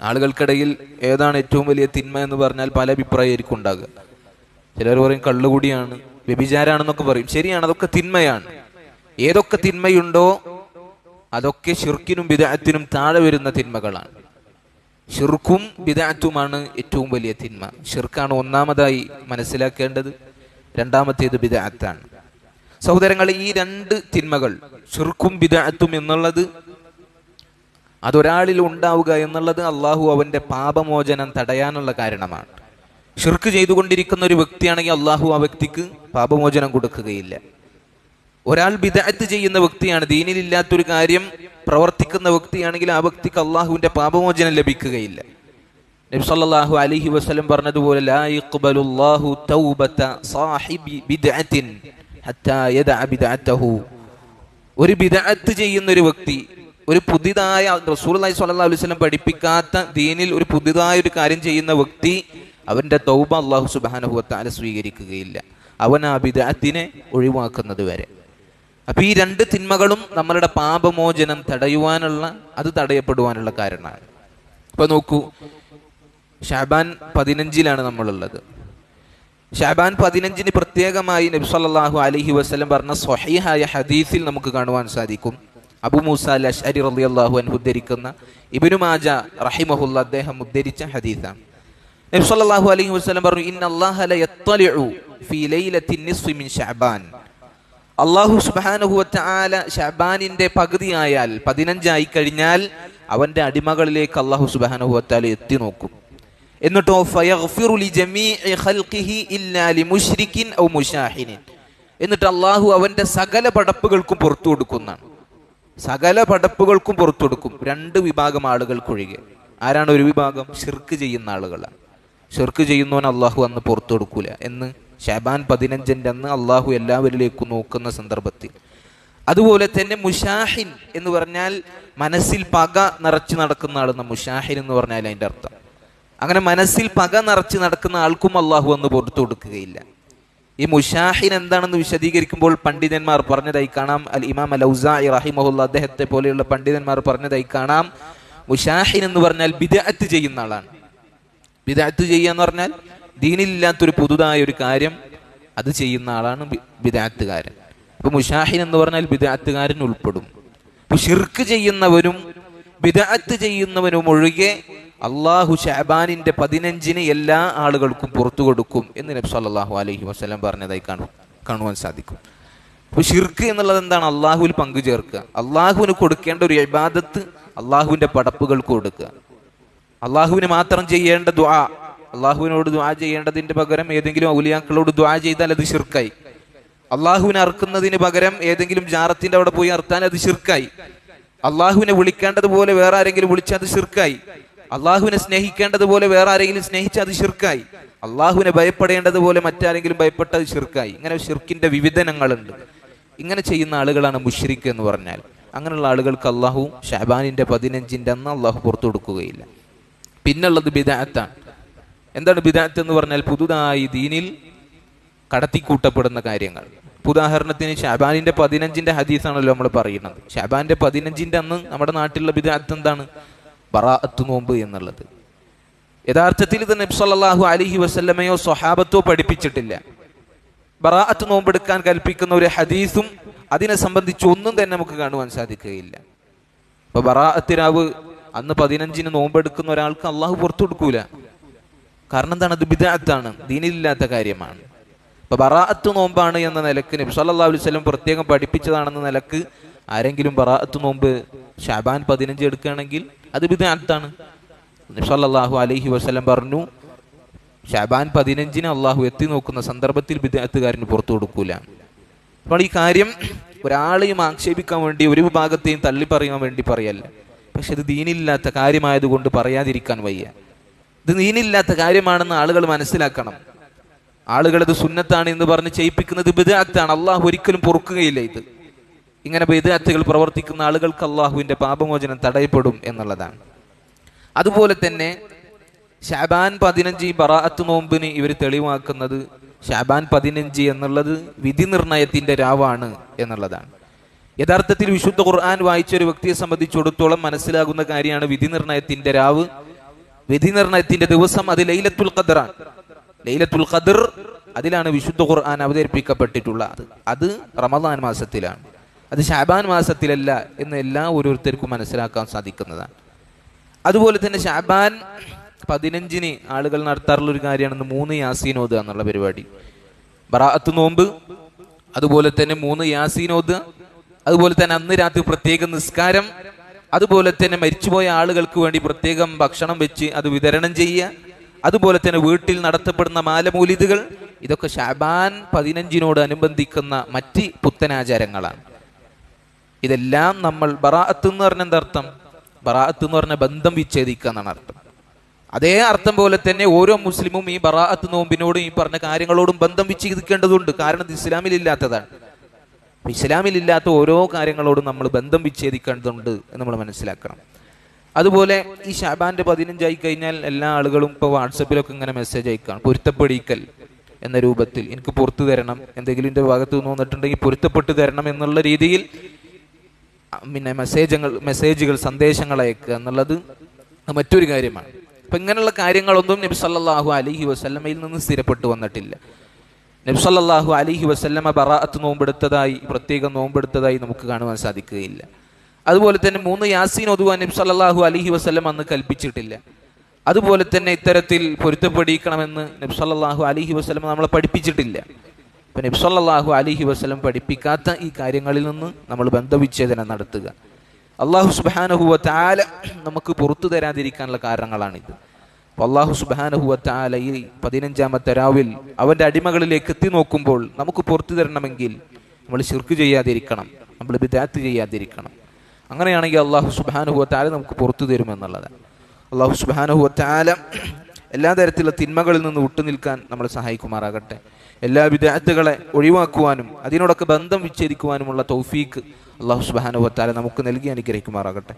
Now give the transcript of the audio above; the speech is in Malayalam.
ആളുകൾക്കിടയിൽ ഏതാണ് ഏറ്റവും വലിയ തിന്മ എന്ന് പറഞ്ഞാൽ പല അഭിപ്രായമായിരിക്കും ഉണ്ടാകുക. ചിലർ പറയും കള്ളുകൂടിയാണ് വ്യഭിചാരാണെന്നൊക്കെ പറയും. ശരിയാണ് അതൊക്കെ തിന്മയാണ്. ഏതൊക്കെ തിന്മയുണ്ടോ അതൊക്കെ ഷിർക്കിനും വിദാത്തിനും താഴെ വരുന്ന തിന്മകളാണ്. ഷിർക്കും വിദാത്തുമാണ് ഏറ്റവും വലിയ തിന്മ. ഷിർക്കാണ് ഒന്നാമതായി മനസ്സിലാക്കേണ്ടത് രണ്ടാമത്തേത് വിദാത്താണ് സഹോദരങ്ങൾ ഈ രണ്ട് തിന്മകൾ ഷിർക്കും വിദാത്തും എന്നുള്ളത് അതൊരാളിൽ ഉണ്ടാവുക എന്നുള്ളത് അള്ളാഹു അവന്റെ പാപമോചനം തടയാനുള്ള കാരണമാണ്. ഷിർക്ക് ചെയ്തുകൊണ്ടിരിക്കുന്ന ഒരു വ്യക്തിയാണെങ്കിൽ അള്ളാഹു ആ വ്യക്തിക്ക് പാപമോചനം കൊടുക്കുകയില്ല. ഒരാൾ വിദഗ്ധ ചെയ്യുന്ന വ്യക്തിയാണ് ദീനിലില്ലാത്തൊരു കാര്യം പ്രവർത്തിക്കുന്ന വ്യക്തിയാണെങ്കിൽ ആ വ്യക്തിക്ക് അള്ളാഹുവിന്റെ പാപമോചനം ലഭിക്കുകയില്ല. നബ്സല്ലാഹു അലഹി വസ്ലം പറഞ്ഞതുപോലെ ഒരു ബിദഅത്ത് ചെയ്യുന്ന ഒരു വ്യക്തി ഒരു പുതിയതായ സ്വല്ലല്ലാഹു അലൈഹി വസല്ലം പഠിപ്പിക്കാത്ത ദീനിൽ ഒരു പുതിയതായ ഒരു കാര്യം ചെയ്യുന്ന വ്യക്തി അവന്റെ തൗബ അള്ളാഹു സുബ്ഹാനഹു വതആല സ്വീകരിക്കുകയില്ല. അവൻ ആ ബിദഅത്തിനെ ഒഴിവാക്കുന്നത് വരെ. അപ്പൊ ഈ രണ്ട് തിന്മകളും നമ്മളുടെ പാപമോചനം തടയുവാനുള്ള അത് തടയപ്പെടുവാനുള്ള കാരണമാണ്. ഇപ്പൊ നോക്കൂ ഷാബാൻ പതിനഞ്ചിലാണ് നമ്മളുള്ളത്. ഷാബാൻ പതിനഞ്ചിന് പ്രത്യേകമായി നബ്സല്ലാഹു അലഹി വസ്ലം പറഞ്ഞ സ്വഹീഹായ ഹദീസിൽ നമുക്ക് കാണുവാൻ സാധിക്കും. അബു മൂസ അൽ അഷ്അരി അള്ളാഹു അൻഹു ഉദ്ധരിക്കുന്ന ഇബിനു മാജ റഹിമഹുല്ല അദ്ദേഹം ഉദ്ധരിച്ച ഹദീസാണ്. നബ്സല്ലാഹു അലൈഹി വസ്ലം പറഞ്ഞു അള്ളാഹു സുബ്ഹാനഹു വതആല ഷഅബാനിന്റെ പകുതിയായാൽ പതിനഞ്ചായി കഴിഞ്ഞാൽ അവന്റെ അടിമകളിലേക്ക് അള്ളാഹു സുബ്ഹാനഹു വതആല എത്തി നോക്കും. എന്നിട്ടോ എന്നിട്ട് അള്ളാഹു അവന്റെ സകല പടപ്പുകൾക്കും പുറത്തു കൊടുക്കുന്നതാണ്. സകല പടപ്പുകൾക്കും പുറത്തു കൊടുക്കും രണ്ട് വിഭാഗം ആളുകൾക്കൊഴികെ. ആരാണ് ഒരു വിഭാഗം? ഷിർക്ക് ചെയ്യുന്ന ആളുകളാണ്. ഷിർക്ക് ചെയ്യുന്നവൻ അള്ളാഹു അന്ന് പുറത്തു കൊടുക്കൂല എന്ന് ഷാബാൻ പതിനഞ്ചിന്റെ അന്ന് അള്ളാഹു എല്ലാവരിലേക്കും നോക്കുന്ന സന്ദർഭത്തിൽ. അതുപോലെ തന്നെ മുഷാഹിൻ എന്ന് പറഞ്ഞാൽ മനസ്സിൽ പക നിറച്ച് നടക്കുന്ന ആളെന്ന മുഷാഹിൻ എന്ന് പറഞ്ഞാൽ അതിന്റെ അർത്ഥം. അങ്ങനെ മനസ്സിൽ പക നിറച്ച് നടക്കുന്ന ആൾക്കും അള്ളാഹു അന്ന് പുറത്തു കൊടുക്കുകയില്ല ഈ മുഷാഹിൻ എന്താണെന്ന് വിശദീകരിക്കുമ്പോൾ പണ്ഡിതന്മാർ പറഞ്ഞതായി കാണാം. അൽ ഇമാം അൽ ഔസായി റഹിമഹുല്ല അദ്ദേഹത്തെ പോലെയുള്ള പണ്ഡിതന്മാർ പറഞ്ഞതായി കാണാം. മുഷാഹിൻ എന്ന് പറഞ്ഞാൽ ബിദഅത്ത് ചെയ്യുന്ന ആളാണ്. ബിദഅത്ത് ചെയ്യുക എന്ന് പറഞ്ഞാൽ ദീനിലില്ലാത്തൊരു പുതുതായ ഒരു കാര്യം അത് ചെയ്യുന്ന ആളാണ് ബിദാത്തുകാരൻ അപ്പൊ മുഷാഹിൻ എന്ന് പറഞ്ഞാൽ ബിദഅത്തുകാരൻ ഉൾപ്പെടും. അപ്പൊ ഷിർക്ക് ചെയ്യുന്നവരും ബിദഅത്ത് ചെയ്യുന്നവനും ഒഴികെ അള്ളാഹു ഷാബാനിന്റെ പതിനഞ്ചിന് എല്ലാ ആളുകൾക്കും പുറത്തു കൊടുക്കും എന്ന് നബി സല്ലല്ലാഹു അലഹി വസല്ലം പറഞ്ഞതായി കാണും കാണുവാൻ സാധിക്കും. അപ്പൊ ഷിർക്ക് എന്നുള്ളത് എന്താണ്? അള്ളാഹുവിൽ പങ്കു ചേർക്കുക. അള്ളാഹുവിന് കൊടുക്കേണ്ട ഒരു ഇബാദത്ത് അള്ളാഹുവിന്റെ പടപ്പുകൾക്ക് കൊടുക്കുക. അള്ളാഹുവിന് മാത്രം ചെയ്യേണ്ട ദ്വാ അള്ളാഹുവിനോട് ദ്വാ ചെയ്യേണ്ടതിന്റെ പകരം ഏതെങ്കിലും ഔലിയാക്കളോട് ദ്വാ ചെയ്താൽ അത് ഷിർക്കായി അള്ളാഹുവിനെ അറുക്കുന്നതിന് പകരം ഏതെങ്കിലും ജാറത്തിന്റെ അവിടെ പോയി അറുത്താൽ അത് ഷിർക്കായി അള്ളാഹുവിനെ വിളിക്കേണ്ടതുപോലെ വേറെ ആരെങ്കിലും വിളിച്ചാൽ അത് ഷിർക്കായി അള്ളാഹുവിനെ സ്നേഹിക്കേണ്ടതുപോലെ വേറെ ആരെങ്കിലും സ്നേഹിച്ചാൽ അത് ഷിർക്കായി അള്ളാഹുവിനെ ഭയപ്പെടേണ്ടതുപോലെ മറ്റാരെങ്കിലും ഭയപ്പെട്ടത് ഷിർക്കായി ഇങ്ങനെ ഷിർക്കിന്റെ വിവിധനങ്ങളുണ്ട്. ഇങ്ങനെ ചെയ്യുന്ന ആളുകളാണ് മുഷ്രിഖ് എന്ന് പറഞ്ഞാൽ. അങ്ങനെയുള്ള ആളുകൾക്ക് അള്ളാഹു ഷാബാനിന്റെ പതിനഞ്ചിന്റെ അന്ന് അള്ളാഹു പുറത്തു കൊടുക്കുകയില്ല. പിന്നുള്ളത് ബിദാത്താണ് എന്താണ് ബിദാത്ത് എന്ന് പറഞ്ഞാൽ പുതുതായി ദീനിൽ കടത്തിക്കൂട്ടപ്പെടുന്ന കാര്യങ്ങൾ. ഉദാഹരണത്തിന് ഷാബാനിന്റെ പതിനഞ്ചിന്റെ ഹദീസാണല്ലോ നമ്മൾ പറയുന്നത്. ഷാബാന്റെ പതിനഞ്ചിന്റെ അന്ന് നമ്മുടെ നാട്ടിലുള്ള ബിദാത്ത് എന്താണ്? ബറാഅത്ത് നോമ്പ് എന്നുള്ളത്. യഥാർത്ഥത്തിൽ ഇത് നബി സല്ലല്ലാഹു അലൈഹി വസല്ലമയോ സ്വഹാബത്തോ പഠിപ്പിച്ചിട്ടില്ല. ബറാഅത്ത് നോമ്പെടുക്കാൻ കൽപ്പിക്കുന്ന ഒരു ഹദീസും അതിനെ സംബന്ധിച്ച് ഒന്നും തന്നെ നമുക്ക് കാണുവാൻ സാധിക്കുകയില്ല. ഇപ്പൊ ബറാഅത്തിനാവ് അന്ന് പതിനഞ്ചിന് നോമ്പെടുക്കുന്ന ഒരാൾക്ക് അള്ളാഹു പുറത്തു കൊടുക്കൂല. കാരണം എന്താണ്? അത് ബിദാത്താണ് ദീനിലില്ലാത്ത കാര്യമാണ്. ഇപ്പൊ ബറാഅത്ത് നോമ്പാണ് എന്ന നിലയ്ക്ക് നബി സല്ലല്ലാഹു അലൈഹി വസല്ലം പ്രത്യേകം പഠിപ്പിച്ചതാണെന്ന നിലയ്ക്ക് ആരെങ്കിലും ബറാഅത്ത് നോമ്പ് ഷാബാൻ പതിനഞ്ച് എടുക്കുകയാണെങ്കിൽ അത് ബിദാത്താണ്. നിഷാഹു അലഹി വസ്ലം പറഞ്ഞു ഷാബാൻ പതിനഞ്ചിന് അള്ളാഹു എത്തി നോക്കുന്ന സന്ദർഭത്തിൽ ബിദാത്തുകാരന് പുറത്തു കൊടുക്കൂല. അപ്പോൾ ഈ കാര്യം ഒരാളെയും ആക്ഷേപിക്കാൻ വേണ്ടി ഒരു വിഭാഗത്തെയും തള്ളി പറയാൻ വേണ്ടി പറയല്ല. പക്ഷെ ഇത് ദീനില്ലാത്ത കാര്യമായതുകൊണ്ട് പറയാതിരിക്കാൻ വയ്യ. ഇത് ദീനില്ലാത്ത കാര്യമാണെന്ന് ആളുകൾ മനസ്സിലാക്കണം. ആളുകൾ ഇത് സുന്നത്താണ് എന്ന് പറഞ്ഞ് ചെയ്യിപ്പിക്കുന്നത് ബിദാത്താണ്. അള്ളാഹു ഒരിക്കലും പൊറുക്കുകയില്ല ഇത്. ഇങ്ങനെ ബേദാത്തുകൾ പ്രവർത്തിക്കുന്ന ആളുകൾക്ക് അള്ളാഹുവിന്റെ പാപമോചനം തടയപ്പെടും എന്നുള്ളതാണ്. അതുപോലെ തന്നെ ഷാബാൻ പതിനഞ്ച് ബറാഅത്ത് നോമ്പിന് ഇവർ തെളിവാക്കുന്നത് ഷാബാൻ പതിനഞ്ച് എന്നുള്ളത് വിധി നിർണയത്തിന്റെ രാവാണ് എന്നുള്ളതാണ്. യഥാർത്ഥത്തിൽ വിശുദ്ധ ഖുർആൻ വായിച്ച ഒരു വ്യക്തിയെ സംബന്ധിച്ചിടത്തോളം മനസ്സിലാകുന്ന കാര്യമാണ് വിധി നിർണയത്തിന്റെ രാവ്. വിധി നിർണയത്തിന്റെ ദിവസം അത് ലൈലത്തുൽ ഖദറാണ് ലൈലത്തുൽ ഖദർ അതിലാണ് വിശുദ്ധ ഖുർആൻ അവതരിപ്പിക്കപ്പെട്ടിട്ടുള്ളത്. അത് റമദാൻ മാസത്തിലാണ്. അത് ഷാബാൻ മാസത്തിലല്ല എന്ന് എല്ലാ ഓരോരുത്തർക്കും മനസ്സിലാക്കാൻ സാധിക്കുന്നതാണ്. അതുപോലെ തന്നെ ഷാബാൻ പതിനഞ്ചിന് ആളുകൾ നടത്താറുള്ള ഒരു കാര്യമാണ് മൂന്ന് ഓതുക എന്നുള്ള പരിപാടി. ബറാഅത്ത് നോമ്പ് അതുപോലെ തന്നെ മൂന്ന് ഓതുക അതുപോലെ തന്നെ അന്ന് രാത്രി പ്രത്യേക നിസ്കാരം അതുപോലെ തന്നെ മരിച്ചുപോയ ആളുകൾക്ക് വേണ്ടി പ്രത്യേകം ഭക്ഷണം വെച്ച് അത് വിതരണം ചെയ്യുക അതുപോലെ തന്നെ വീട്ടിൽ നടത്തപ്പെടുന്ന മാലമൂലിതുകൾ ഇതൊക്കെ ഷാബാൻ പതിനഞ്ചിനോട് അനുബന്ധിക്കുന്ന മറ്റ് പുത്തനാചാരങ്ങളാണ്. ഇതെല്ലാം നമ്മൾ ബറാഅത്ത് എന്ന് പറഞ്ഞ എന്തർത്ഥം? ബറാഅത്ത് എന്ന് പറഞ്ഞ ബന്ധം വിച്ഛേദിക്കുക എന്നാണ് അർത്ഥം. അതേ അർത്ഥം പോലെ തന്നെ ഓരോ മുസ്ലിമും ഈ ബറാഅത്ത് നോമ്പിനോടും ഈ പറഞ്ഞ കാര്യങ്ങളോടും ബന്ധം വിച്ഛേദിക്കേണ്ടതുണ്ട്. കാരണം ഇത് ഇസ്ലാമിൽ ഇല്ലാത്തതാണ് ഇസ്ലാമിൽ ഇല്ലാത്ത ഓരോ കാര്യങ്ങളോടും നമ്മൾ ബന്ധം വിച്ഛേദിക്കേണ്ടതുണ്ട് എന്ന് നമ്മൾ മനസ്സിലാക്കണം. അതുപോലെ ഈ ഷാബാന്റെ പതിനഞ്ചായി കഴിഞ്ഞാൽ എല്ലാ ആളുകളും ഇപ്പോൾ വാട്സപ്പിലൊക്കെ ഇങ്ങനെ മെസ്സേജ് അയക്കുകയാണ് പൊരുത്തപ്പെടിക്കൽ എന്ന രൂപത്തിൽ. എനിക്ക് പുറത്തു തരണം. എന്തെങ്കിലും എന്റെ ഭാഗത്ത് നിന്ന് വന്നിട്ടുണ്ടെങ്കിൽ പൊരുത്തപ്പെട്ട് തരണം എന്നുള്ള രീതിയിൽ പിന്നെ മെസ്സേജുകൾ മെസ്സേജുകൾ സന്ദേശങ്ങൾ അയക്കുക എന്നുള്ളത് മറ്റൊരു കാര്യമാണ്. അപ്പം ഇങ്ങനെയുള്ള കാര്യങ്ങളൊന്നും നബി സല്ലല്ലാഹു അലൈഹി വസല്ലമയിൽ നിന്ന് സ്ഥിരപ്പെട്ടു വന്നിട്ടില്ല. നബി സല്ലല്ലാഹു അലൈഹി വസല്ലമ ബറാഅത്ത് നോമ്പെടുത്തതായി പ്രത്യേകം നോമ്പെടുത്തതായി നമുക്ക് കാണുവാൻ സാധിക്കുകയില്ല. അതുപോലെ തന്നെ മൂന്ന് യാസീൻ ഒതുവാൻ നബി സല്ലല്ലാഹു അലൈഹി വസ്ല്ലം അന്ന് കൽപ്പിച്ചിട്ടില്ല. അതുപോലെ തന്നെ ഇത്തരത്തിൽ പൊരുത്തപ്പെടിക്കണമെന്ന് നബി സല്ലല്ലാഹു അലൈഹി വസല്ലം നമ്മളെ പഠിപ്പിച്ചിട്ടില്ല. ഇപ്പം നബി അലിഹി വസ്ലം പഠിപ്പിക്കാത്ത ഈ കാര്യങ്ങളിൽ നിന്ന് നമ്മൾ ബന്ധവിച്ഛേദനം നടത്തുക. അള്ളാഹു സുബാനഹുവ നമുക്ക് പുറത്തു തരാതിരിക്കാനുള്ള കാരണങ്ങളാണിത്. അള്ളാഹു സുബാനഹുവ ഈ പതിനഞ്ചാമത്തെ രാവിൽ അവന്റെ അടിമകളിലേക്ക് എത്തി നോക്കുമ്പോൾ നമുക്ക് പുറത്തു തരണമെങ്കിൽ നമ്മൾ ശിർക്ക് ചെയ്യാതിരിക്കണം നമ്മൾ ബിദാത്ത് ചെയ്യാതിരിക്കണം. അങ്ങനെയാണെങ്കിൽ അള്ളാഹു സുബാനുഹുവ നമുക്ക് പുറത്തു തരുമെന്നുള്ളതാണ്. അള്ളാഹു സുബാനുഹുവ എല്ലാ തരത്തിലുള്ള തിന്മകളിൽ നിന്ന് വിട്ടുനിൽക്കാൻ നമ്മളെ സഹായിക്കുമാറാകട്ടെ. എല്ലാ വിദ്യാർത്ഥികളെ ഒഴിവാക്കുവാനും അതിനോടൊക്കെ ബന്ധം വിച്ഛേദിക്കുവാനുമുള്ള തൗഫീക്ക് അള്ളാഹു സുബാനുഭവത്താലെ താല നമുക്ക് നൽകി അനുഗ്രഹിക്കുമാറാകട്ടെ.